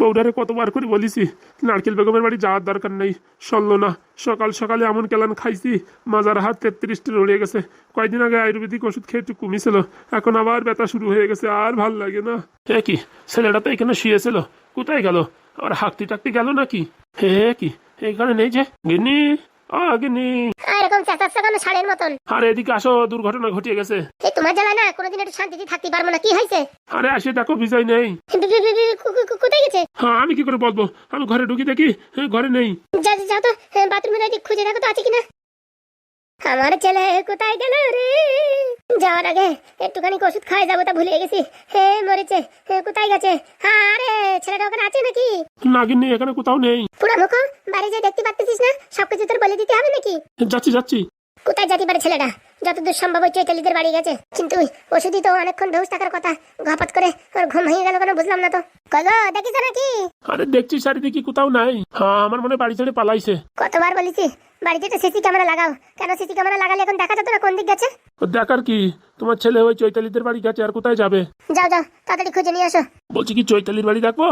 বউডারে কতবার করে বলিছি, নারকেল বেগমের বাড়ি যাওয়ার দরকার নেই, সরল না। সকাল সকালে এমন কেলান খাইছি, মাজার হাত তেত্রিশটি রড়িয়ে গেছে। কয়েকদিন আগে আয়ুর্বেদিক ওষুধ খেয়ে একটু কমিছিল, এখন আবার ব্যথা শুরু হয়ে গেছে, আর ভালো লাগে না। হে কি, ছেলেটা তো এখানে শুয়েছিল, কোথায় গেল? আর হাঁকতি টাকতি গেল নাকি? হে কি, এখানে নেই যে, গিন্নি। আ গিন্নি আর এরকম চেঁচাচ্ছ কেন ষাঁড়ের মতন। আরে এদিকে আসো দুর্ঘটনা ঘটিয়ে গেছে। এই তোমার জ্বালা না কোনোদিন একটু শান্তিতে থাকতে পারব না কি হয়েছে? আরে আসে দেখো বিজয় নেই। কোথায় গেছে? হ্যাঁ আমি কি করে বলব? আমি ঘরে ঢুকি দেখি হ্যাঁ, ঘরে নেই। যা যা- যাও তো বাথরুমে যাই খুঁজে দেখো তো আছে কিনা? আমার ছেলে কোথায় গেল রে? যাওয়ার আগে একটুখানি ওষুধ খাই যাব তা ভুলে গেছি। হে মরেছে। হে, কোথায় গেছে? আরে ছেলেটা ওখানে আছে নাকি? নাগিন নেই এখানে কোথাও নেই। পুরা মুখ বাড়ি যে দেখতে পাচ্ছিস না? সবকিছু তোর বলে দিতে হবে নাকি? যাচ্ছি যাচ্ছি। কোথায় যেতে পারে ছেলেটা? যতদূর সম্ভব ওই চৈতালিদের বাড়ি গেছে। কিন্তু ওষুধই তো অনেকক্ষণ ডোজ থাকার কথা। ঘাপাত করে ওর ঘুম ভেঙে গেল কেন বুঝলাম না তো। কলো দেখিস নাকি? আরে দেখছি চারিদিকে কোথাও নাই। হ্যাঁ আমার মনে বাড়ি ছেড়ে পালাইছে। কতবার বলেছি বাড়িতে তো সিসি ক্যামেরা লাগাও। কেন সিসি ক্যামেরা লাগালে এখন দেখা যেত না কোন দিক গেছে? দেখার কি? তোমার ছেলে ওই চৈতালিদের বাড়ি গেছে আর কোথায় যাবে? যাও যাও তাড়াতাড়ি খুঁজে নিয়ে আসো। বলছি কি চৈতালির বাড়ি দেখব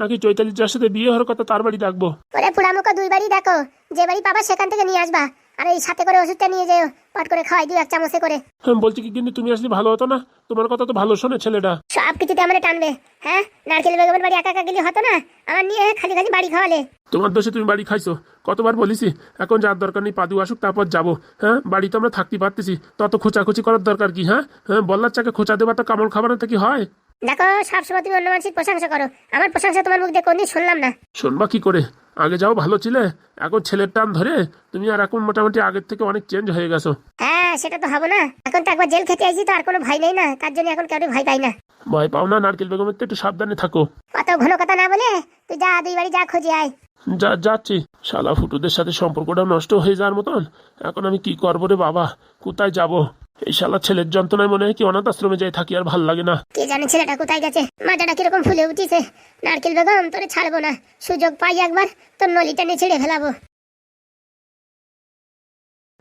নাকি চৈতালির যার সাথে বিয়ে হওয়ার কথা তার বাড়ি ডাকবো? ওরে পুরামুখো দুই বাড়ি দেখো যে বাড়ি পাবা সেখান থেকে নিয়ে আসবা। আর এই সাথে করে ওষুধটা নিয়ে যেও পট করে খাওয়াই দিও এক চামচে করে। হ্যাঁ বলছি কি কিন্তু তুমি আসলে ভালো হতো না। তোমার কথা তো ভালো শোনে ছেলেটা। সব কিছুতে আমার টানবে হ্যাঁ? নারকেল বেগমের বাড়ি একা একা গেলে হতো না? আমার নিয়ে খালি খালি বাড়ি খাওয়ালে। তোমার দোষে তুমি বাড়ি খাইছো। কতবার বলিছি এখন যার দরকার নেই পাদু আসুক তারপর যাব। হ্যাঁ বাড়ি তো আমরা থাকতে পারতেছি তত খোঁচাখুচি করার দরকার কি হ্যাঁ? হ্যাঁ বল্লার চাকে খোঁচা দেবা তো কামড় খাবার তো কি হয়? দেখো সবসময় তুমি অন্য মানুষের প্রশংসা করো। আমার প্রশংসা তোমার মুখ দিয়ে কোনদিন শুনলাম না। শুনবা কি করে? আগে যাও ভালো ছিলে। এখন ছেলের টান ধরে তুমি আর এখন মোটামুটি আগের থেকে অনেক চেঞ্জ হয়ে গেছো। হ্যাঁ সেটা তো হবে না। এখন তো একবার জেল খেতে আইছি তো আর কোনো ভাই নাই না। তার জন্য এখন কেউ ভাই পাই না। ভয় পাও না নারকেল বেগমের তো একটু সাবধানে থাকো। অত ঘন কথা না বলে তুই যা দুই বাড়ি যা খুঁজে আয়। যা, যাচ্ছি। শালা ফুটুদের সাথে সম্পর্কটা নষ্ট হয়ে যাওয়ার মতন। এখন আমি কি করব রে বাবা? কোথায় যাব? এই শালা ছেলের যন্ত্রণায় মনে হয় কি অনাথ আশ্রমে যাই থাকি আর ভালো লাগে না। কে জানে ছেলেটা কোথায় গেছে? মাথাটা কীরকম ফুলে উঠিছে। নারকেল বেগম, তোরে ছাড়বো না। সুযোগ পাই একবার, তোর নলিটা নিয়ে ছিঁড়ে ফেলাবো।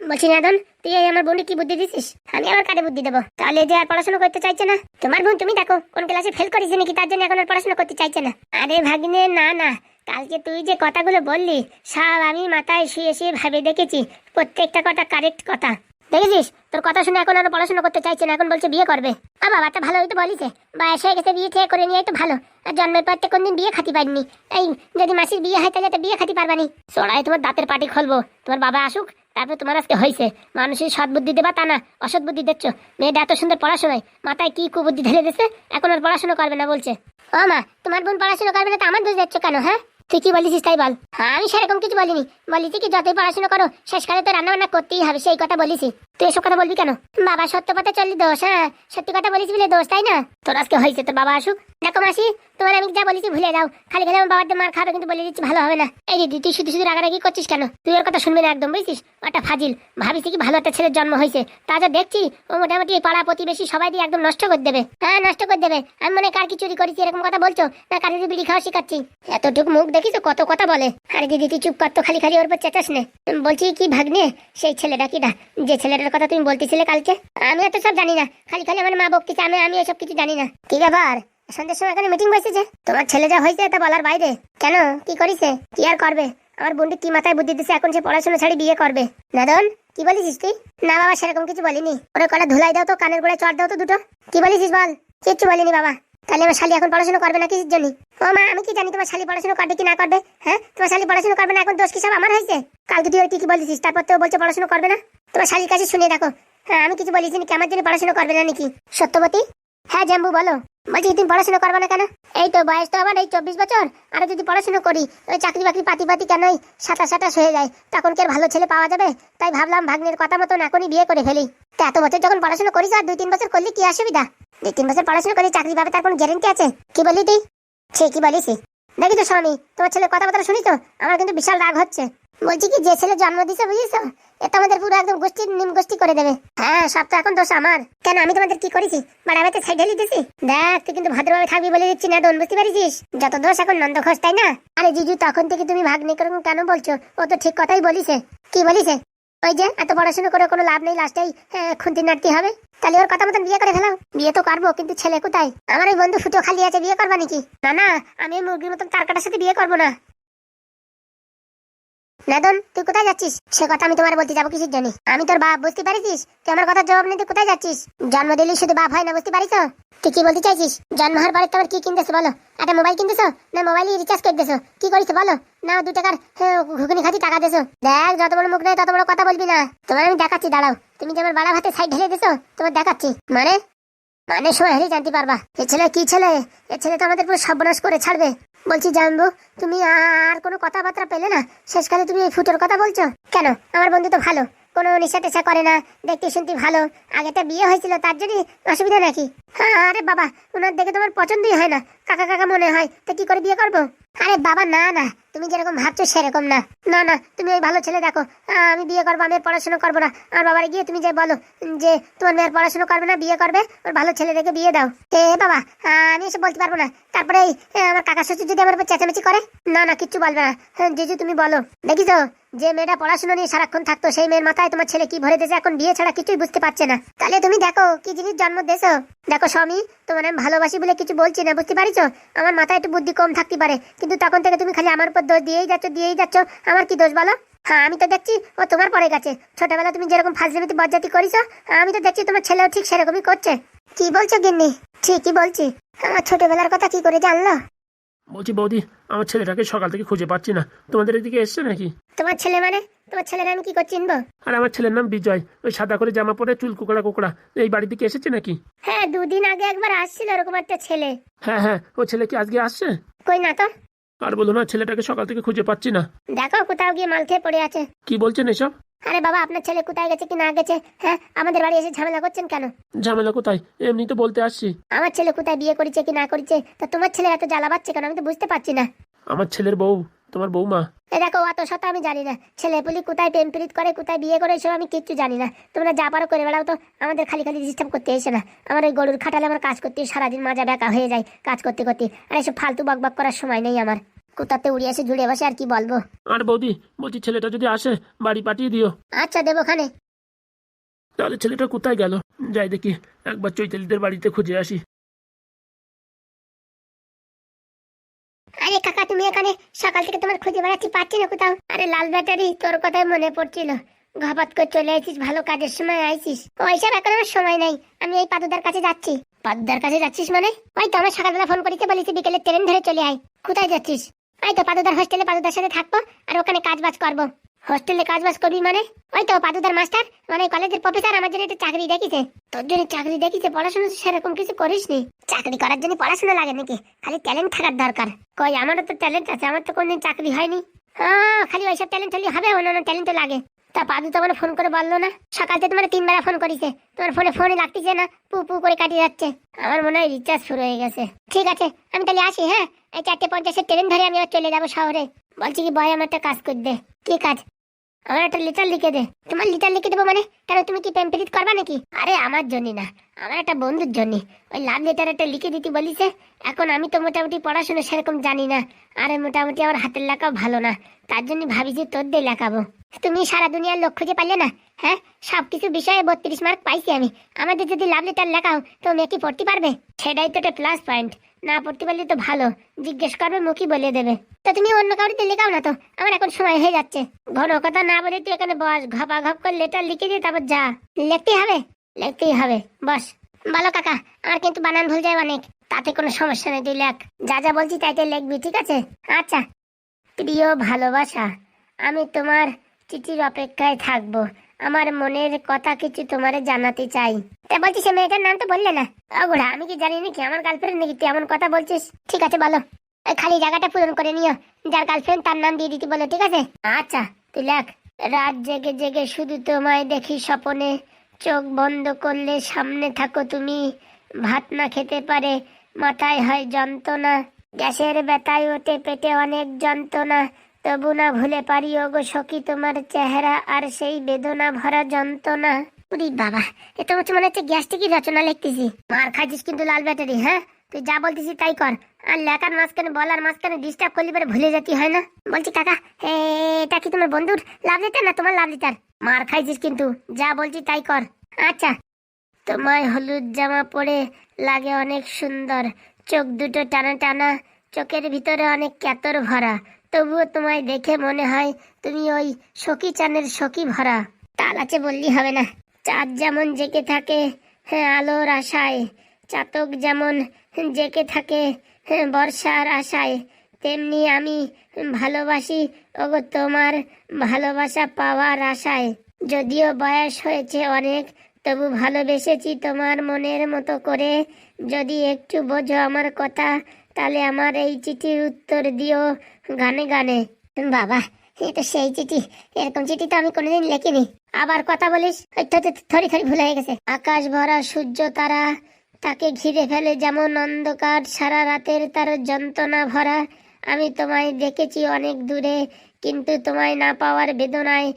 বলছি, নাদন, তুই এই আমার বোনকে কি বুদ্ধি দিছিস? আমি আবার কারে বুদ্ধি দেবো? তাহলে যে আর পড়াশোনা করতে চাইছে না? তোমার বোন তুমি দেখো, কোন ক্লাসে ফেল করেছে নাকি তার জন্য এখন আর পড়াশোনা করতে চাইছে না? আরে ভাগিনে, না না। কালকে তুই যে কথাগুলো বললি, সব আমি মাথায় শুয়ে শুয়ে ভাবে দেখেছি। প্রত্যেকটা কথা কারেক্ট কথা। দেখেছিস? তোর কথা শুনে এখন আর পড়াশোনা করতে চাইছে না, এখন বলছে বিয়ে করবে। আ বাবাটা ভালো হইতে বলিছে। বয়স হয়ে গেছে, বিয়ে ঠিক করে নিয়ে তো ভালো। আর জন্মের পর তো কোনদিন বিয়ে খাতি পারিনি এই, যদি মাসির বিয়ে হয় তাহলে তো বিয়ে খাতি পারবানি চড়াই তোমার দাঁতের পাটি খুলবো। তোমার বাবা আসুক, তারপর তোমার আজকে হয়েছে মানুষের সৎ বুদ্ধি দেবা তা না, অসৎ বুদ্ধি দিচ্ছ। মেয়েটা এত সুন্দর পড়াশোনায়, মাথায় কি কুবুদ্ধি ঢেলে দিচ্ছে এখন আর পড়াশোনা করবে না বলছে। ও মা, তোমার বোন পড়াশোনা করবে না তো আমার দোষ দিচ্ছ কেন হ্যাঁ? তুই কি বলিস তাই বল? আমি সেরকম কিছু বলিনি। বলেছি কি, যতই পড়াশোনা করো, শেষকালে তো রান্না বান্না করতেই হবে, সেই কথা বলেছি। তুই এসব কথা বলবি কেন? বাবা সত্য পথে চললি, দোষ হ্যাঁ? সত্যি কথা বলিস বলে দোষ, তাই না? তোর আজকে হয়েছে, তোর বাবা আসুক। দেখো মাসি, তোমার আমি যা বলেছি ভুলে যাও। খালি খালি আমার বাবার মার খাবে কিন্তু বলে দিচ্ছি, ভালো হবে না। এই দিদি তুই শুধু শুধু রাগারাগি করছিস কেন? তুই ওর কথা শুনবি না একদম, বুঝছিস? ওটা ফাজিল। ভাবিস কি ভালো একটা ছেলের জন্ম হয়েছে। তা যা দেখছি, ও মোটামুটি পাড়া প্রতিবেশী সবাই দিয়ে একদম নষ্ট করে দেবে। হ্যাঁ নষ্ট করে দেবে। আমি মনে কার কি চুরি করেছি, এরকম কথা বলছো? না, কার বিড়ি খাওয়া শিখাচ্ছি? এতটুকু মুখ দেখিস কত কথা বলে। আরে দিদি, তুই চুপ কর তো, খালি খালি ওর উপর চেঁচাস নে। বলছি কি ভাগ্নে, সেই ছেলেটা কিটা যে ছেলেটার কথা তুমি বলতেছিলে কালকে? আমি এত সব জানি না। খালি খালি আমার মা বকতেছে, আমি আমি এসব কিছু জানি না। কি ব্যাপার? সন্ধ্যের সময় এখানে মিটিং বসেছে। তোমার ছেলে যা হয়েছে তা বলার বাইরে। কেন? কি করিছে? কি আর করবে? আমার বোনটি কি মাথায় বুদ্ধি দিছে? এখন সে পড়াশোনা ছাড়ি বিয়ে করবে। নাদন, কি বলিস তুই? না বাবা, সেরকম কিছু বলিনি। ওরা কটা ধুলাই দাও তো, কানের গোড়ায় চড় দাও তো দুটো। কি বলিস বল? কিচ্ছু বলিনি বাবা। তাহলে আমার শালি এখন পড়াশোনা করবে না কিসের জন্য ও মা, আমি কি জানি তোমার শালি পড়াশোনা করবে কি না করবে? হ্যাঁ? তোমার শালি পড়াশোনা করবে না, এখন দোষ কি সব আমার হয়েছে? কালকে তুই কি কি বলেছিস? তারপর তো বলছে পড়াশোনা করবে না। তোমার শালির কাছে শুনে দেখো। হ্যাঁ আমি কিছু বলিস কি আমার জন্য পড়াশোনা করবে না নাকি? সত্যবতী? হ্যাঁ জাম্বু, বলো। বলছি তুমি পড়াশোনা করবে না কেন? এই তো, বয়স তো আমার, এই চব্বিশ বছর। আর যদি পড়াশোনা করি, ওই চাকরি বাকরি পাতি পাতি কেন ওই সাতাশ সাতাশ হয়ে যায়? তখন কি আর ভালো ছেলে পাওয়া যাবে? তাই ভাবলাম ভাগ্নের কথা মতন এখনই বিয়ে করে ফেলি। তা এত বছর যখন পড়াশোনা করিস, আর দুই তিন বছর করলে কি অসুবিধা? দুই তিন বছর পড়াশোনা করে চাকরি পাবে, তার কোনো গ্যারেন্টি আছে? কি বলি তুই? সে কি বলিস দেখি তো স্বামী তোমার ছেলে কথাবার্তা শুনি তো? আমার কিন্তু বিশাল রাগ হচ্ছে। বলছি কি, যে ছেলে জন্ম দিছে বুঝিস এটা আমাদের পুরো একদম গোষ্ঠীর নিম গোষ্ঠী করে দেবে। হ্যাঁ সব তো এখন দোষ আমার। কেন, আমি তোমাদের কি করেছি? বাড়াবাতে সাইড ঢেলি দিছি দেখ, তুই কিন্তু ভদ্রভাবে থাকবি বলে দিচ্ছি না, দোন, বুঝতে পারিস যত দোষ এখন নন্দ ঘোষ, তাই না? আরে জিজু, তখন থেকে তুমি ভাগ নেই করুন কেন বলছো? ও তো ঠিক কথাই বলিছে। কি বলিছে? ওই যে, এত পড়াশোনা করে কোনো লাভ নেই, লাস্টেই খুন্তি নাড়তে হবে। তাহলে ওর কথা মতন বিয়ে করে ফেলাও। বিয়ে তো করব, কিন্তু ছেলে কোথায়? আমার ওই বন্ধু ফুটো খালি আছে, বিয়ে করবা নাকি? না না, আমি মুরগির মতন তার কাটার সাথে বিয়ে করব না। নাদন, তুই কোথায় যাচ্ছিস? সে কথা আমি তোমার বলতে যাব কিসের জন্য? আমি তোর বাপ, বুঝতে পারিস তুই আমার কথার জবাব নিতে কোথায় যাচ্ছিস? জন্ম দিলেই শুধু বাপ হয় না, বুঝতে পারিস? তুই কি বলতে চাইছিস? জন্ম হওয়ার পরে তোমার কি কিনতেছো বলো? একটা মোবাইল কিনতেছো? না, মোবাইল রিচার্জ করে দিছো কি করিস বলো? না, দু টাকার ঘুগনি খাতি টাকা দেছো দেখ, যত বড় মুখ নেই, তত বড় কথা বলবি না। তোমার আমি দেখাচ্ছি, দাঁড়াও। তুমি যে আমার বাড়া ভাতে সাইড ঢেলে দিছো, তোমার দেখাচ্ছি। মানে? মানে সময় হলেই জানতে পারবা। এ ছেলে কি ছেলে? এ ছেলে তো আমাদের পুরো সর্বনাশ করে ছাড়বে। বলছি, জানব, তুমি আর কোনো কথাবার্তা পেলে না? শেষকালে তুমি এই ফুটোর কথা বলছো? কেন? আমার বন্ধু তো ভালো। কোনো নেশা টেশা করে না। দেখতে শুনতে ভালো। আগে তো বিয়ে হয়েছিল, তার জন্যই অসুবিধা নাকি? হ্যাঁ আরে বাবা, ওনার দেখে তোমার পছন্দই হয় না। কাকা কাকা মনে হয়, তো কি করে বিয়ে করব? আরে বাবা, না না। তুমি যেরকম ভাবছ সেরকম না। না না তুমি ওই ভালো ছেলে দেখো। আমি বিয়ে করব আমি পড়াশোনা করব না। আর বাবারে গিয়ে তুমি যে বলো যে তোমার মেয়ের পড়াশোনা করবে না বিয়ে করবে ওর ভালো ছেলে দেখে বিয়ে দাও। এ বাবা আমি এসে বলতে পারব না। তারপরে আমার কাকা শ্বশুর যদি আমার উপর চেঁচামেচি করে? না না কিচ্ছু বলবে না। হ্যাঁ, জিজু তুমি বলো। দেখি তো যে মেয়েটা পড়াশোনা নিয়ে সারাক্ষণ থাকতো, সেই মেয়ের মাথায় তোমার ছেলে কি ভরে দিয়েছে? এখন বিয়ে ছাড়া কিছুই বুঝতে পারছে না। তাহলে তুমি দেখো, কি জিনিস জন্ম দেছো? দেখো, স্বামী, তোমার আমি ভালোবাসি বলে কিছু বলছি না, বুঝতে পারিছো? আমার মাথায় একটু বুদ্ধি কম থাকতে পারে। কিন্তু তখন থেকে তুমি খালি আমার উপর দোষ দিয়েই যাচ্ছ দিয়েই যাচ্ছ। আমার কি দোষ বলো? হ্যাঁ আমি তো দেখছি ও তোমার পরে গেছে। ছোটবেলা তুমি যেরকম ফাজলিমিতে বজ্জাতি করিছো আমি তো দেখছি তোমার ছেলেও ঠিক সেরকমই করছে। কি বলছো গিন্নি? ঠিকই বলছি। আমার ছোটবেলার কথা কি করে জানলো? বলছি বৌদি আমার ছেলেটাকে সকাল থেকে খুঁজে পাচ্ছি না। তোমাদের এদিকে এসছে নাকি? তোমার ছেলে মানে? তোমার ছেলের আমি কি করে চিনবো আর আমার ছেলের নাম বিজয়। ওই সাদা করে জামা পরে চুল কুকড়া কুকড়া। এই বাড়ির দিকে এসেছে নাকি? হ্যাঁ দুদিন আগে একবার আসছিল ওরকম একটা ছেলে। হ্যাঁ হ্যাঁ ও ছেলে কি আজকে আসছে? কই না তো? আর বলো না ছেলেটাকে সকাল থেকে খুঁজে পাচ্ছি না। দেখো কোথাও গিয়ে মাল খেয়ে পড়ে আছে। কি বলছেন এসব? আরে বাবা আপনার ছেলে কোথায় গেছে কি না গেছে? হ্যাঁ আমাদের বাড়ি এসে ঝামেলা করছেন কেন? ঝামেলা কোথায়? এমনি তো বলতে আসছি। আমার ছেলে কোথায় বিয়ে করেছে কি না করেছে? তা তোমার ছেলে এত জ্বালা পাচ্ছে কেন? আমি তো বুঝতে পারছি না। আমার ছেলের বউ তোমার বৌমা এ দেখো অত শত আমি জানি না। ছেলে পুলি কোথায় প্রেম প্রীত করে কোথায় বিয়ে করে এসব আমি কিচ্ছু জানি না। তোমরা যা পারো করে বেড়াও তো। আমাদের খালি খালি ডিস্টার্ব করতে এসে না। আমার ওই গরুর খাটালে আমার কাজ করতে সারাদিন মাজা বেকা হয়ে যায় কাজ করতে করতে। আর এসব ফালতু বক বক করার সময় নেই আমার। কোথাতে উড়ে এসে জুড়ে বসে আর কি বলব? আর বৌদি বলছি ছেলেটা যদি আসে বাড়ি পাঠিয়ে দিও। আচ্ছা দেবো খানে তাহলে ছেলেটা কোথায় গেল? যাই দেখি একবার চৈতালিদের বাড়িতে খুঁজে আসি। আরে কাকা তুমি এখানে সকাল থেকে তোমার খুঁজে বেড়াচ্ছি পাচ্ছি না কোথাও। আরে লাল ব্যাটারি তোর কথাই মনে পড়ছিল। ঘপাত করে চলে আইছিস ভালো কাজের সময় আইছিস। ওইসব এখন আমার সময় নাই আমি এই পাদুদার কাছে যাচ্ছি। পাদুদার কাছে যাচ্ছিস মানে? ওই তো আমার সকালবেলা ফোন করেছে বলেছি বিকেলে ট্রেন ধরে চলে আয়। কোথায় যাচ্ছিস? ওই তো পাদুদার হোস্টেলে পাদুদার সাথে থাকব আর ওখানে কাজ বাজ করব। হোস্টেলে কাজ বাজ করবি মানে? ওই তো পাদুদার মাস্টার মানে কলেজের প্রফেসর আমার জন্য একটা চাকরি দেখিছে। তোর জন্য চাকরি দেখিছে, পড়াশোনা সেরকম কিছু করিসনি চাকরি করার জন্য পড়াশোনা লাগে নাকি? খালি ট্যালেন্ট থাকার দরকার। কই, আমারও তো ট্যালেন্ট আছে, আমার তো কোনদিন চাকরি হয়নি। হ্যাঁ খালি ওইসব ট্যালেন্ট হলে হবে, অন্য ট্যালেন্ট তো লাগে। তা পাদু তো আমার ফোন করে বলল না। সকাল থেকে তোমার তিনবেলা ফোন করিছে। তোমার ফোনে ফোনে লাগতেছে না, পু পু করে কাটিয়ে যাচ্ছে। আমার মনে হয় রিচার্জ শুরু হয়ে গেছে। ঠিক আছে, আমি তাহলে আসি হ্যাঁ? এই চারটে পঞ্চাশের ট্রেন ধরে আমি চলে যাব শহরে। বলছি কি, বয়, আমার একটা কাজ করে দে। কি কাজ? আমার একটা লিটার লিখে দে। তোমার লিটার লিখে দেবো মানে? কেন তুমি কি পেম্পলিট করবা নাকি? আরে, আমার জন্য না। আমার একটা বন্ধুর জন্য। ওই লাভ লেটার একটা লিখে দিতে বলিছে। এখন আমি তো মোটামুটি পড়াশোনা সেরকম জানি না। আরে মোটামুটি আমার হাতের লেখাও ভালো না। তার জন্য ভাবি যে তোর দিয়ে লেখাবো। তুমি সারা দুনিয়ার লোক খুঁজে পারলে না? হ্যাঁ? সব কিছু বিষয়ে বত্রিশ মার্ক পাইছি আমি। আমাদের যদি লাভ লেটার লেখাও, তো মেয়ে কি পড়তে পারবে? সেটাই তো একটা প্লাস পয়েন্ট না পড়তে পারলে তো ভালো। জিজ্ঞেস করবে, মুখই বলে দেবে। তো তুমি অন্য কাউরিতে লেখাও না তো? আমার এখন সময় হয়ে যাচ্ছে। ঘন কথা না বলে তুই এখানে বস। ঘপা ঘপ করে লেটার লিখে দিয়ে তারপর যা। লিখতেই হবে? লিখতেই হবে। বস। ভালো কাকা, আমার কিন্তু বানান ভুল যায় অনেক। তাতে কোনো সমস্যা নেই, তুই লেখ। যা যা বলছি তাই তাই লিখবি, ঠিক আছে? আচ্ছা। প্রিয় ভালোবাসা, আমি তোমার চিঠির অপেক্ষায় থাকব। আমার মনের কথা কিছু তোমারে জানাতে চাই। তা বলছি সে মেয়েটার নাম তো বললে না। ওগুড়া আমি কি জানি নাকি, আমার গার্লফ্রেন্ড নাকি, তুই এমন কথা বলছিস? ঠিক আছে, বলো। খালি জায়গাটা পূরণ করে নিও। যার গার্লফ্রেন্ড তার নাম দিয়ে দিতে বলো, ঠিক আছে? আচ্ছা তুই লেখ। রাত জেগে জেগে শুধু তোমায় দেখি স্বপনে। চোখ বন্ধ করলে সামনে থাকো তুমি। ভাত না খেতে পারে, মাথায় হয় যন্ত্রণা। গ্যাসের ব্যথায় ওঠে পেটে অনেক যন্ত্রণা। তবু না ভুলে পারি ওগো সখী, তোমার চেহারা আর সেই বেদনা ভরা যন্ত্রণা। উরি বাবা, এ তো মনে হচ্ছে গ্যাস্ট্রিকই রচনা লিখতেছি। মার খাইছিস কিন্তু লাল ব্যাটারি হ্যাঁ? তুই যা বলতেছিস তাই কর। আর লেখার মাঝখানে বলার মাঝখানে ডিস্টার্ব করলে পরে ভুলে যেতে হয় না? বলছি কাকা এটা কি তোমার বন্ধুর লাভ লিটার না তোমার লাভ লিটার মার খাইছিস কিন্তু, যা বলছি তাই কর। আচ্ছা। তোমায় হলুদ জামা পরে লাগে অনেক সুন্দর, চোখ দুটো টানা টানা, চোখের ভিতরে অনেক ক্যাতর ভরা। তবুও তোমায় দেখে মনে হয় তুমি ওই সখী চানের সখী ভরা। তাল আছে বললি হবে না। চাঁদ যেমন জেগে থাকে হ্যাঁ আলোর আশায়। চাতক যেমন জেগে থাকে হ্যাঁ বর্ষার আশায়। তেমনি আমি ভালোবাসি, ওগো, তোমার ভালোবাসা পাওয়ার আশায়। যদিও বয়স হয়েছে অনেক, তবু ভালোবেসেছি তোমার মনের মতো করে। যদি একটু বোঝো আমার কথা তাহলে আমার এই চিঠির উত্তর দিও গানে গানে। বাবা এ তো সেই চিঠি। এরকম চিঠি তো আমি কোনোদিন লিখিনি। আবার কথা বলিস? থরি থরি ভুলে গেছে। আকাশ ভরা সূর্য তারা, তাকে ঘিরে ফেলে যেমন অন্ধকার সারা রাতের তার যন্ত্রণা ভরা। আমি তোমায় দেখেছি অনেক দূরে, কিন্তু তোমায় না পাওয়ার বেদনায়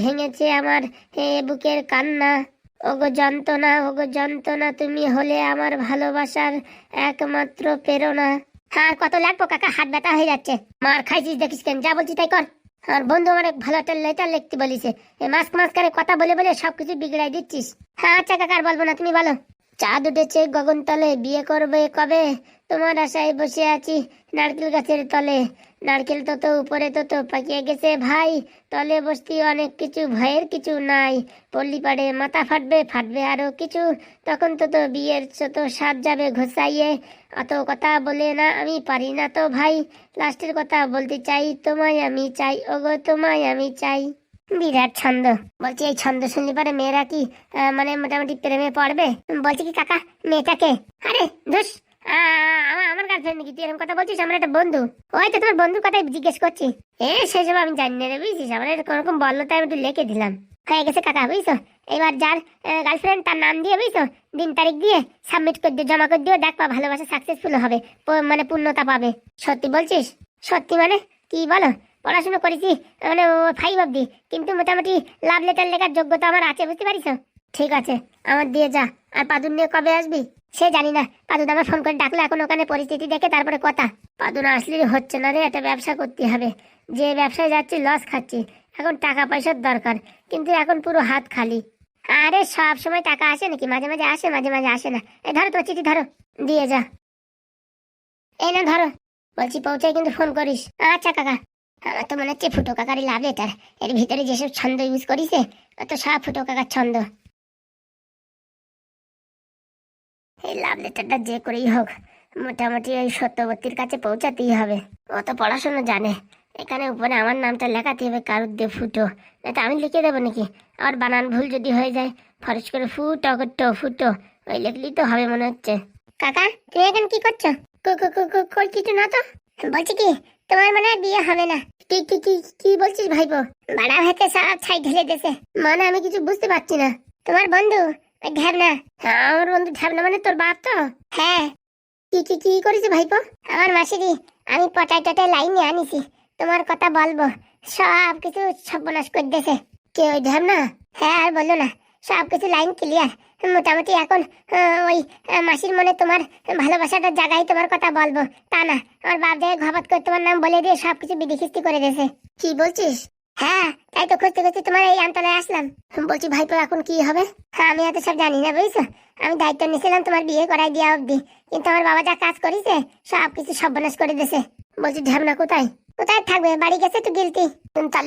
ভেঙেছে আমার বুকের কান্না। ওগো যন্ত্রণা ওগো যন্ত্রণা, তুমি হলে আমার ভালোবাসার একমাত্র প্রেরণা। হ্যাঁ কত লাগবো কাকা? হাত ব্যথা হয়ে যাচ্ছে। মার খাইছিস দেখিস কেন? যা বলছি তাই কর। আর বন্ধু আমার এক ভালো একটা লেটার লিখতে বলিছে। এই মাস মাস করে কথা বলে বলে সবকিছু বিগড়াই দিচ্ছিস। হ্যাঁ আচ্ছা কাকার বলব না, তুমি বলো। চাঁদ উঠেছে গগনতলে, বিয়ে করবে কবে? তোমার আশায় বসে আছি নারকেল গাছের তলে। নারকেল তো তো উপরে তো তো পাকিয়ে গেছে ভাই। তলে বসতি অনেক কিছু, ভয়ের কিছু নাই। পল্লি পাড়ে মাথা ফাটবে ফাটবে আরও কিছু। তখন তো তো বিয়ের তো সাত যাবে ঘোষাইয়ে। অত কথা বলে না আমি পারি না তো ভাই। লাস্টের কথা বলতে চাই, তোমায় আমি চাই, ওগো তোমায় আমি চাই। বিরাট ছন্দ। বলছি, এই ছন্দ শুনলে পারে মেয়েরা কি মানে মোটামুটি প্রেমে পড়বে? বলছি কি কাকা, মেয়েটাকে? আরে ধুস! আমার আমার গার্লফ্রেন্ড নাকি? তুই এরকম কথা বলছিস? আমার একটা বন্ধু। ওই তো তোমার বন্ধুর কথাই জিজ্ঞেস করছি। এ সেসব আমি জানি না রে, বুঝছিস? আমার এটা কোনো বলল তাই আমি একটু লিখে দিলাম। হয়ে গেছে কাকা, বুঝছ? এবার যার গার্লফ্রেন্ড, তার নাম দিয়ে, বুঝছ? দিন তারিখ দিয়ে সাবমিট করে দিও, জমা করে দিও দেখবা ভালোবাসা সাকসেসফুল হবে মানে পূর্ণতা পাবে। সত্যি বলছিস? সত্যি মানে? কি বলো? পড়াশোনা করেছি মানে ফাইভ অব্দি কিন্তু মোটামুটি লাভ লেটার লেখার যোগ্যতা আমার আছে, বুঝতে পারিস? ঠিক আছে, আমার দিয়ে যা। আর পাদুর নিয়ে কবে আসবি? সে জানি না। পাদুদ আমার ফোন করে ডাকলো, এখন ওখানে পরিস্থিতি দেখে তারপরে কথা। পাদু না আসলে হচ্ছে না রে, একটা ব্যবসা করতে হবে। যে ব্যবসায় যাচ্ছি লস খাচ্ছি। এখন টাকা পয়সার দরকার, কিন্তু এখন পুরো হাত খালি। আরে সব সময় টাকা আসে নাকি? মাঝে মাঝে আসে, মাঝে মাঝে আসে না। এই ধরো তো চিঠি ধরো, দিয়ে যা। এই না ধরো। বলছি পৌঁছাই কিন্তু ফোন করিস। আচ্ছা কাকা। আমার তো মনে হচ্ছে ফুটো কাকারই লাভ লেটার এর ভিতরে যেসব ছন্দ ইউজ করিছে তো সব ফুটো কাকার ছন্দ। এই লাভ লেটারটা যে করেই হোক, মোটামুটি ওই সত্যবর্তীর কাছে পৌঁছাতেই হবে। ও তো পড়াশোনা জানে। এখানে উপরে আমার নামটা লেখাতে হবে, কারুর দিয়ে ফুটো। এটা আমি লিখে দেবো নাকি? আর বানান ভুল যদি হয়ে যায় ফরেস করে ফুটো করতো ফুটো, ওই লিখলেই তো হবে মনে হচ্ছে। কাকা, তুমি এখন কি করছ? কো- কো- কো- কো- কই কিছু না তো? বলছি কি, তোমার মনে হয় বিয়ে হবে না? কি কি কি কি বলছিস ভাইপো? বাড়া ভাইতে সব ছাই ঢেলে দেছে মানে আমি কিছু বুঝতে পারছি না। তোমার বন্ধু ঢ্যাবনা আমার বন্ধু ঢ্যাবনা মানে তোর বাপ তো? হ্যাঁ। কি কি কি করেছে ভাইপো? আমার মাসিরি আমি পটাই টটাই লাইনে আনিছি, তোমার কথা বলব। সব কিছু সর্বনাশ করে দিয়েছে। কে ওই ঢ্যাবনা হ্যাঁ আর বলল না, সব কিছু লাইন ক্লিয়ার। মোটামুটি এখন ওই মাসির মনে তোমার ভালোবাসাটা জায়গায় তোমার কথা বলব। তা না, আমার বাপ দেখে ঘাপাত করে তোমার নাম বলে দিয়ে সবকিছু বিধিখিস্তি করে দিয়েছে। কি বলছিস? হ্যাঁ তাই তো খুঁজতে খুঁজতে তোমার এই আমতলায় আসলাম। বলছি, ভাইপো, এখন কি হবে? হ্যাঁ আমি এত সব জানি না, বুঝছ? আমি দায়িত্ব নিয়েছিলাম তোমার বিয়ে করাই দেওয়া অব্দি কিন্তু আমার বাবা যা কাজ করেছে সব কিছু সর্বনাশ করে দিয়েছে। বলছি ঢ্যাবনা কোথায়? কোথায় থাকবে? বাড়ি গেছে তো গিলতি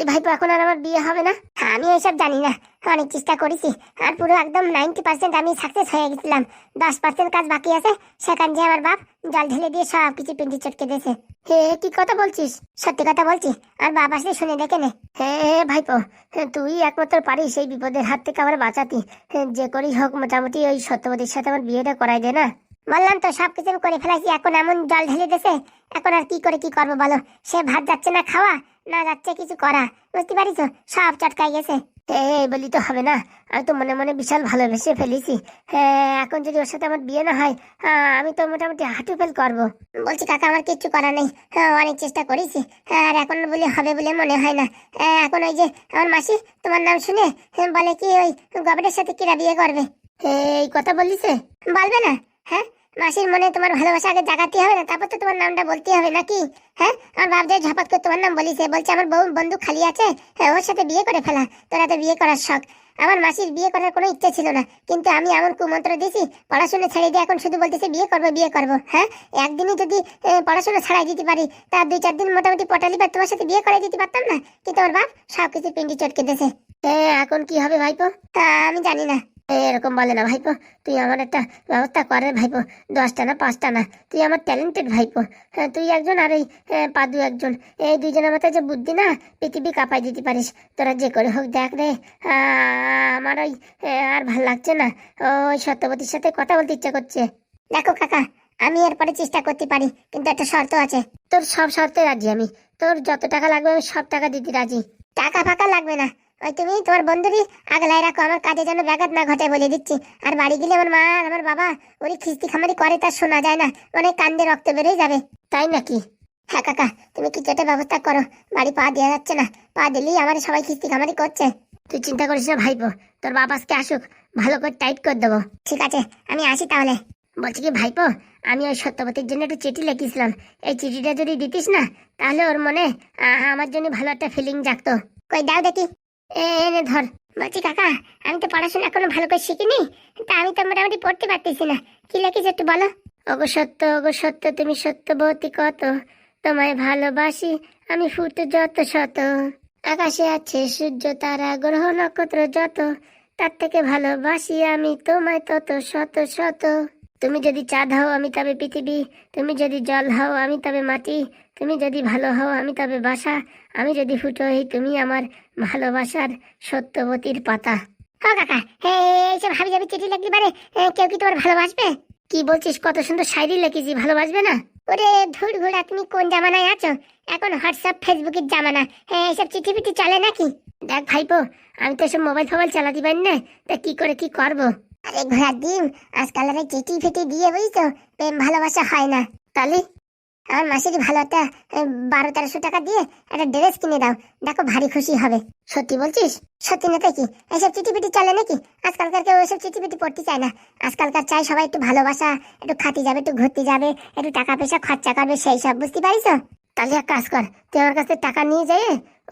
ভাইপো, এখন আর আমার বিয়ে হবে না। আমি এইসব জানি না। অনেক চেষ্টা করেছি। আর পুরো একদম নাইনটি পার্সেন্ট আমি সাকসেস হয়ে গেছিলাম। দশ পার্সেন্ট কাজ বাকি আছে। সেখান যে আমার বাপ জল ঢেলে দিয়ে সব কিছু চটকে দিয়েছে। হে কি কথা বলছিস? সত্যি কথা বলছি? আর বাবা আসলে শুনে দেখে নে। হে ভাইপো তুই একমাত্র পারিস এই বিপদের হাত থেকে আমার বাঁচাতি। যে করেই হোক, মোটামুটি ওই সত্যবতীর সাথে আমার বিয়েটা করাই দে না? বললাম তো সব কিছু করে ফেলাইছি এখন এমন জল ঢেলে দিয়েছে এখন আর কি করে কি করব বলো? সে ভাত যাচ্ছে না খাওয়া না যাচ্ছে কিছু করা বুঝতে পারিস সব চটকাই গেছে। এই বলি তো হবে না আমি তো মনে মনে বিশাল ভালোবেসে ফেলেছি। হ্যাঁ এখন যদি ওর সাথে আমার বিয়ে না হয় আমি তো মোটামুটি হাঁটু ফেল করব। বলছি কাকা আমার কিচ্ছু করার নেই। হ্যাঁ, অনেক চেষ্টা করেছি হ্যাঁ, আর এখন বলে হবে বলে মনে হয় না। এখন ওই যে আমার মাসি তোমার নাম শুনে বলে কি ওই গবেটের সাথে কিরা বিয়ে করবে? এই কথা বলিছে বলবে না হ্যাঁ? মাসির মনে তোমার ভালোবাসা আগে জাগাতে হবে না তারপর তো তোমার নামটা বলতে হবে নাকি? হ্যাঁ? আমার বাপ যে ঝাপাত করে তোমার নাম বলিছে বলছে আমার বউ বন্ধু খালি আছে হ্যাঁ ওর সাথে বিয়ে করে ফেলা তোরা তো বিয়ে করার শখ। আমার মাসির বিয়ে করার কোনো ইচ্ছে ছিল না কিন্তু আমি এমন কুমন্ত্র দিছি পড়াশোনা ছেড়ে দিয়ে এখন শুধু বলতেছে বিয়ে করব বিয়ে করব হ্যাঁ? একদিনই যদি পড়াশোনা ছাড়াই দিতে পারি তার দুই চার দিন মোটামুটি পটালি বা তোমার সাথে বিয়ে করাই দিতে পারতাম না কিন্তু আমার বাপ সব কিছু পিন্ডি চটকে দিয়েছে। এখন কি হবে ভাইপো? তা আমি জানি না। এরকম বলে না ভাইপো তুই আমার একটা ব্যবস্থা করে ভাইপো দশটা না পাঁচটা না তুই আমার ট্যালেন্টেড ভাইপো হ্যাঁ তুই একজন আর এই এ, পাদু একজন এই দুইজনের মাথায় যে বুদ্ধি না পৃথিবী কাঁপাই দিতে পারিস তোরা যে করে হোক দেখ রে আমার ওই আর ভালো লাগছে না ওই সত্যবতীর সাথে কথা বলতে ইচ্ছা করছে। দেখো কাকা আমি এরপরে চেষ্টা করতে পারি কিন্তু একটা শর্ত আছে। তোর সব শর্তে রাজি আমি তোর যত টাকা লাগবে আমি সব টাকা দিতে রাজি। টাকা ফাঁকা লাগবে না ওই তুমি তোমার বন্ধুরই আগলায় রাখো, আমার কাজে যেন ব্যাঘাত না ঘটে বলে দিচ্ছি। আর বাড়ি গেলে আমার মা আমার বাবা, ওরই খিস্তি খামারি করে তার শোনা যায় না, অনেক কান্দে রক্ত বেরোয় যাবে। তাই নাকি? হ্যাঁ কাকা, তুমি একটা ব্যবস্থা করো? বাড়ি পা দেওয়া যাচ্ছে না, পা দিলেই আমার সবাই খিস্তি খামারি করছে। তুই চিন্তা করিস না ভাইপো, তোর বাবা আজকে আসুক, ভালো করে টাইট করে দেবো। ঠিক আছে, আমি আসি তাহলে। বলছি কি ভাইপো, আমি ওই সত্যবতীর জন্য একটু চিঠি লিখেছিলাম। এই চিঠিটা যদি দিতিস না, তাহলে ওর মনে আমার জন্য ভালো একটা ফিলিং জাগতো। কই দাও দেখি। এনে ধর। বলছি, কাকা, আমি তো পড়াশোনা এখনও ভালো করে শিখিনি, তা আমি তো মোটামুটি পড়তে পারতেছি না। কি লিখিস একটু বলো? ওগো সত্য ওগো সত্য, তুমি সত্যবতী কত? তোমায় ভালোবাসি, আমি ফুটে যত শত। আকাশে আছে সূর্য, তারা, গ্রহ, নক্ষত্র যত। তার থেকে ভালোবাসি আমি, তোমায় তত শত শত। তুমি যদি চাঁদ হও, আমি তবে পৃথিবী। তুমি যদি জল হও, আমি তবে মাটি। তুমি যদি ভালো হও, আমি তবে বাসা। আমি যদি ফুটো হই, তুমি আমার ভালোবাসার সত্যবতীর পাতা। হ্যাঁ কাকা এইসব হাবি যাবি চিঠি লিখলি পারে কেউ কি তোমার ভালোবাসবে? কি বলছিস, কত সুন্দর শায়রি লিখেছি ভালোবাসবে না? ওরে ধুর ঘুরা তুমি কোন জামানায় আছো? এখন হোয়াটসঅ্যাপ, ফেসবুকের জামানা। হ্যাঁ এইসব চিঠি পিঠি চলে নাকি? দেখ ভাইপো, আমি তো সব মোবাইল ফোবাইল চালাতে পারি না, তা কি করে কি করব? আরে ঘোড়ার ডিম, আজকাল চিঠি ফিটি দিয়ে বুঝছ, প্রেম ভালোবাসা হয় না। তাহলে? আমার মাসিকে ভালো একটা বারো তেরোশো টাকা দিয়ে একটা ড্রেস কিনে দাও। দেখো ভারী খুশি হবে। সত্যি বলছিস? সত্যি না তাই কি? এইসব চিঠি পিঠি চলে নাকি? আজকালকার কেউ ওইসব চিঠি পিঠি পড়তে চায় না। আজকালকার চাই সবাই একটু ভালোবাসা, একটু খাতি যাবে, একটু ঘুরতে যাবে, একটু টাকা পয়সা, খরচা করবে, সেই সব, বুঝতে পারিস? তাহলে এক কাজ কর, তুই আমার কাছে টাকা নিয়ে যাই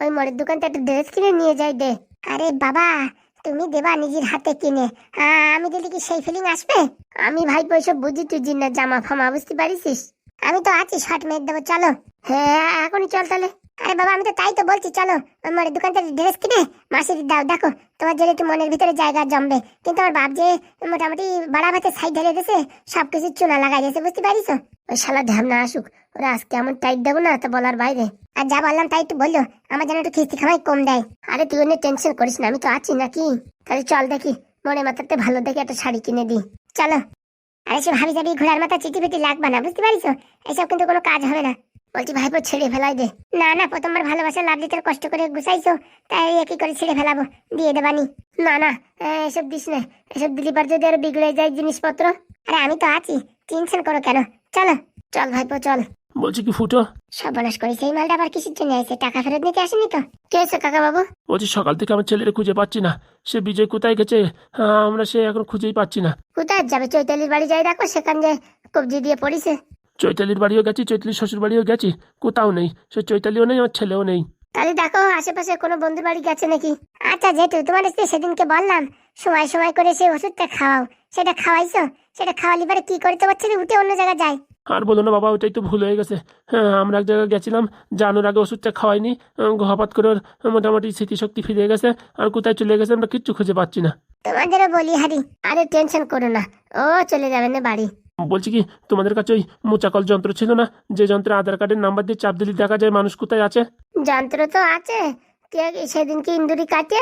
ওই মোড়ের দোকান থেকে একটা ড্রেস কিনে নিয়ে যাই দে। আরে বাবা, তুমি দেবা নিজের হাতে কিনে। আমি দিলে কি সেই ফিলিং আসবে? আমি ভাই পয়সা বুঝি তুই জিন্নার জামা ফামা, বুঝতে পারিস আমি তো আছি শর্ট মেট দেবো, চলো। হ্যাঁ এখনই চল তাহলে। আরে বাবা, আমি তো তাই তো বলছি, চলো। আমার দোকান থেকে ড্রেস কিনে মাসির দাও, দেখো। তোমার জন্য একটু মনের ভিতরে জায়গা জমবে। কিন্তু আমার বাপ যে মোটামুটি বাড়া ভাতে সাইড ঢেলে দিয়েছে সব কিছু চুনা লাগাই দিয়েছে, বুঝতে পারিস ওই শালা ঢ্যাম না আসুক, ওরা আজকে এমন টাইট দেবো না তা বলার বাইরে। আর যা বললাম তাই একটু বলল, আমার যেন একটু খিস্তি খামাই কম দেয়। আরে তুই অনেক টেনশন করিস না, আমি তো আছি নাকি? তাহলে চল দেখি মনে মাথাতে ভালো দেখে একটা শাড়ি কিনে দিই। চলো। আরে এসব ভাবি যাবি ঘোড়ার মাথা চিঠি পেটি লাগবে না, বুঝতে পারিস এসব কিন্তু কোনো কাজ হবে না। বলছি, ভাইপো ছেড়ে ফেলাই দে। না না, প্রথমবার ভালোবাসা, লাভ দিতে কষ্ট করে গুছাইছো, তাই একই করে ছেড়ে ফেলাবো? দিয়ে দেবানি না না এসব দিস না। এসব দিলি পর যদি আরও বিগড়ে যায় জিনিসপত্র। আরে আমি তো আছি, টেনশন করো কেন? চলো। চল ভাইপো, চল। বলছি কি ফুটো? সর্বনাশ করি সেই মালটা আবার কিসের জন্য এসে টাকা ফেরত নিতে আসেনি তো? কে এসে কাকা বাবু বলছি সকাল থেকে আমার ছেলেরে খুঁজে পাচ্ছি না। সে বিজয় কোথায় গেছে আহ, আমরা সে এখন খুঁজেই পাচ্ছি না। কোথায় যাবে? চৈতালির বাড়ি যাই দেখো সেখান যে কবজি দিয়ে পড়িছে। চৈতালির বাড়িও গেছি চৈতালির শ্বশুর বাড়িও গেছি কোথাও নেই। সে চৈতালিও নেই আমার ছেলেও নেই। তাহলে দেখো আশেপাশে কোনো বন্ধুর বাড়ি গেছে নাকি? আচ্ছা জেঠু তোমার স্ত্রী সেদিনকে বললাম সময় সময় করে সেই ওষুধটা খাওয়াও। সেটা খাওয়াইছো? সেটা খাওয়ালি পরে কি করে তোমার ছেলে উঠে অন্য জায়গায় যায়? আর বলো না বাবা ওটাই তো ভুল হয়ে গেছে। হ্যাঁ আমরা এক জায়গায় গেছিলাম জানোর আগে ওষুধটা খাওয়াইনি হঠাৎ করে ওর মোটামুটি স্মৃতিশক্তি ফিরে গেছে আর কোথায় চলে গেছে আমরা কিচ্ছু খুঁজে পাচ্ছি না। তোমাদেরও বলি হারি আরে টেনশন করো না ও চলে যাবে না বাড়ি। বলছি কি তোমাদের কাছে ওই মোচাকল যন্ত্র ছিল না? যে যন্ত্রে আধার কার্ডের নাম্বার দিয়ে চাপ দিলে দেখা যায় মানুষ কোথায় আছে? যন্ত্র তো আছে কে সেদিনকে ইন্দুরি কাটে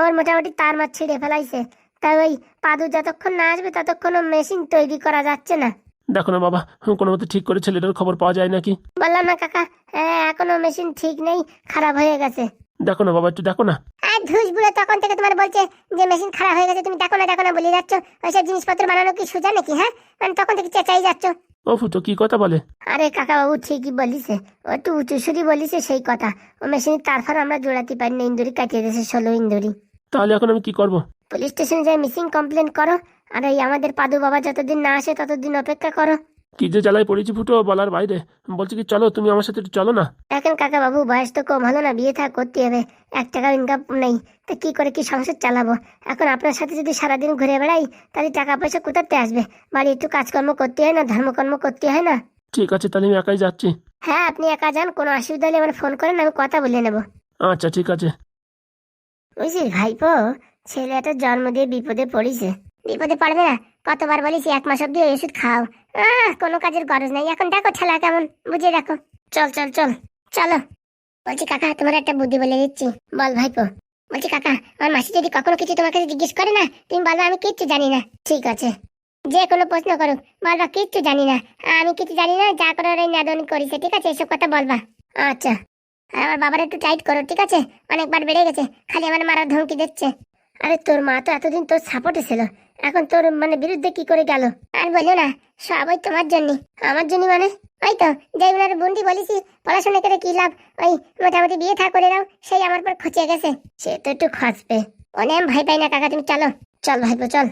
ওর মোটামুটি তার মাছ ছিঁড়ে ফেলাইছে। তাই ওই পাদু যতক্ষণ না আসবে ততক্ষণ মেশিন তৈরি করা যাচ্ছে না। দেখো না বাবা কোনো মতো ঠিক করে ছেলেটার খবর পাওয়া যায় নাকি? বললাম না কাকা হ্যাঁ এখনও মেশিন ঠিক নেই খারাপ হয়ে গেছে। দেখো না বাবা একটু দেখো না। আর ধুস বুড়ো তখন থেকে তোমার বলছে যে মেশিন খারাপ হয়ে গেছে তুমি দেখো না দেখো না বলে যাচ্ছ। ওইসব জিনিসপত্র বানানো কি সোজা নাকি হ্যাঁ? মানে তখন থেকে চেঁচাই যাচ্ছ। ও ফুটো কি কথা বলে? আরে কাকা বাবু ঠিকই বলিছে। ও একটু উঁচু সুরি বলিছে সেই কথা। ও মেশিনের তারপর আমরা জোড়াতে পারি না ইন্দুরি কাটিয়ে দিয়েছে ষোলো ইন্দুরি। তাহলে এখন আমি কি করব? পুলিশ স্টেশনে যাই মিসিং কমপ্লেন করো। আর এই আমাদের পাদু বাবা যতদিন না আসে ততদিন অপেক্ষা করো। কি যে জ্বালায় পড়েছি ফুটো বলার বাইরে। বলছি কি চলো তুমি আমার সাথে একটু চলো না? এখন কাকা বাবু বয়স তো কম হলো না বিয়ে থাক করতে হবে। এক টাকা ইনকাম নেই। তা কি করে কি সংসার চালাবো? এখন আপনার সাথে যদি সারাদিন ঘুরে বেড়াই তাহলে টাকা পয়সা কোথাতে আসবে? বাড়ি একটু কাজকর্ম করতে হয় না ধর্মকর্ম করতে হয় না? ঠিক আছে তাহলে আমি একাই যাচ্ছি। হ্যাঁ আপনি একা যান কোনো অসুবিধা হলে আমার ফোন করেন আমি কথা বলে নেব। আচ্ছা ঠিক আছে। বুঝছিস ভাইপো ছেলেটা জন্ম দিয়ে বিপদে পড়িছে। বিপদে পড়বে না। কতবার বলিস এক মাস অব্দি ওষুধ খাও। কোনো কাজের গরজ নাই। এখন দেখো ঠেলা কেমন। বুঝে রাখো চল চল চল। চলো। বলছি, কাকা, তোমার একটা বুদ্ধি বলে দিচ্ছি। বল ভাইপো। বলছি, কাকা, আমার মাসি যদি কখনো কিছু তোমার কাছে জিজ্ঞেস করে না, তুমি বলবা আমি কিচ্ছু জানি না। ঠিক আছে। যে কোনো প্রশ্ন করুক। বলবা কিচ্ছু জানি না। আমি কিছু জানি না, যা করার ওই নাদন করিছে, ঠিক আছে? এসব কথা বলবা। আচ্ছা। আর আমার বাবার একটু টাইট করো, ঠিক আছে? অনেকবার বেড়ে গেছে। খালি আমার মারার ধমকি দিচ্ছে। আরে, তোর মা তো এতদিন তোর সাপোর্টে ছিল। এখন তোর মানে বিরুদ্ধে কি করে গেল? আর বলো না, সবই তোমার জন্য। আমার জন্য মানে? ওই তো যে ওনার বন্দি বলেছি, পড়াশোনা করে কি লাভ? ওই মোটামুটি বিয়ে থা করে দাও সেই আমার পর খচিয়ে গেছে। সে তো একটু খসবে অনেক ভাই পাই না, কাকা, তুমি চলো। চল ভাইপো, চল।